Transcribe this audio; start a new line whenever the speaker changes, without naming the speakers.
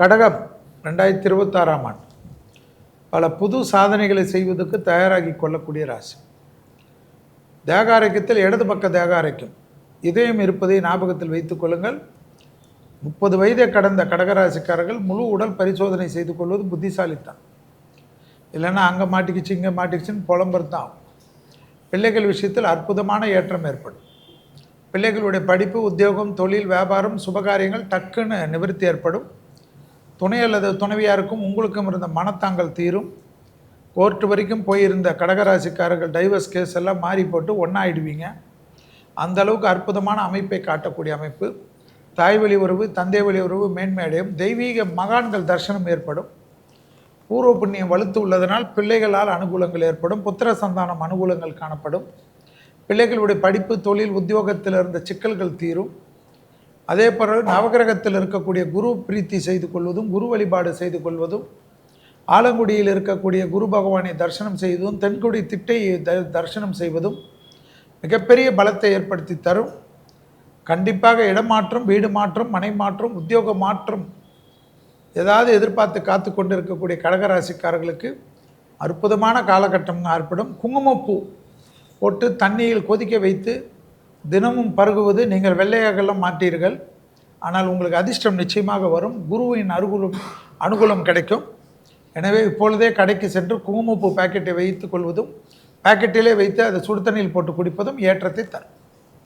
கடகம் ரெண்டாயிரத்தி இருபத்தாறாம் ஆண்டு. பல புது சாதனைகளை செய்வதற்கு தயாராகி கொள்ளக்கூடிய ராசி. தேகாரைக்கத்தில் இடது பக்க தேகாரைக்கும் இதயம் இருப்பதை ஞாபகத்தில் வைத்துக் கொள்ளுங்கள். முப்பது வயதை கடந்த கடகராசிக்காரர்கள் முழு உடல் பரிசோதனை செய்து கொள்வது புத்திசாலித்தான் இல்லைன்னா அங்கே மாட்டிக்கிச்சு இங்கே மாட்டிக்கிச்சுன்னு புலம்புறது தான் பிள்ளைகள் விஷயத்தில் அற்புதமான ஏற்றம் ஏற்படும். பிள்ளைகளுடைய படிப்பு உத்தியோகம் தொழில் வியாபாரம் சுபகாரியங்கள் டக்குன்னு நிவர்த்தி ஏற்படும். துணை அல்லது துணைவியாருக்கும் உங்களுக்கும் இருந்த மனத்தாங்கல் தீரும். கோர்ட்டு வரைக்கும் போயிருந்த கடகராசிக்காரர்கள் டைவர்ஸ் கேஸ் எல்லாம் மாறி போட்டு ஒன்றாயிடுவீங்க அந்த அளவுக்கு அற்புதமான அமைப்பை காட்டக்கூடிய அமைப்பு. தாய் வழி உறவு தந்தை வழி உறவு மேன்மேடையும் தெய்வீக மகான்கள் தரிசனம் ஏற்படும். பூர்வ புண்ணியம் வலுத்து உள்ளதனால் பிள்ளைகளால் அனுகூலங்கள் ஏற்படும். புத்திர சந்தானம் அனுகூலங்கள் காணப்படும். பிள்ளைகளுடைய படிப்பு தொழில் உத்தியோகத்தில் இருந்த சிக்கல்கள் தீரும். அதே போல நவகிரகத்தில் இருக்கக்கூடிய குரு பிரீத்தி செய்து கொள்வதும் குரு வழிபாடு செய்து கொள்வதும் ஆலங்குடியில் இருக்கக்கூடிய குரு பகவானை தரிசனம் செய்வதும் தென்குடி திட்டை த- தரிசனம் செய்வதும் மிகப்பெரிய பலத்தை ஏற்படுத்தி தரும். கண்டிப்பாக இடமாற்றம் வீடு மாற்றம் மனை மாற்றம் உத்தியோக மாற்றம் ஏதாவது எதிர்பார்த்து காத்து கொண்டு இருக்கக்கூடிய கடகராசிக்காரர்களுக்கு அற்புதமான காலகட்டம் ஏற்படும். குங்குமப்பூ போட்டு தண்ணியில் கொதிக்க வைத்து தினமும் பருகுவது நீங்கள் வெள்ளையாகலாம் மாட்டீர்கள். ஆனால் உங்களுக்கு அதிர்ஷ்டம் நிச்சயமாக வரும். குருவின் அனுகூலம் அனுகூலம் கிடைக்கும். எனவே இப்பொழுதே கடைக்கு சென்று குங்குமப்பூ பாக்கெட்டை வைத்துக் கொள்வதும் பாக்கெட்டிலே வைத்து அதை சுடுதண்ணியில் போட்டு குடிப்பதும் ஏற்றத்தை தரும்.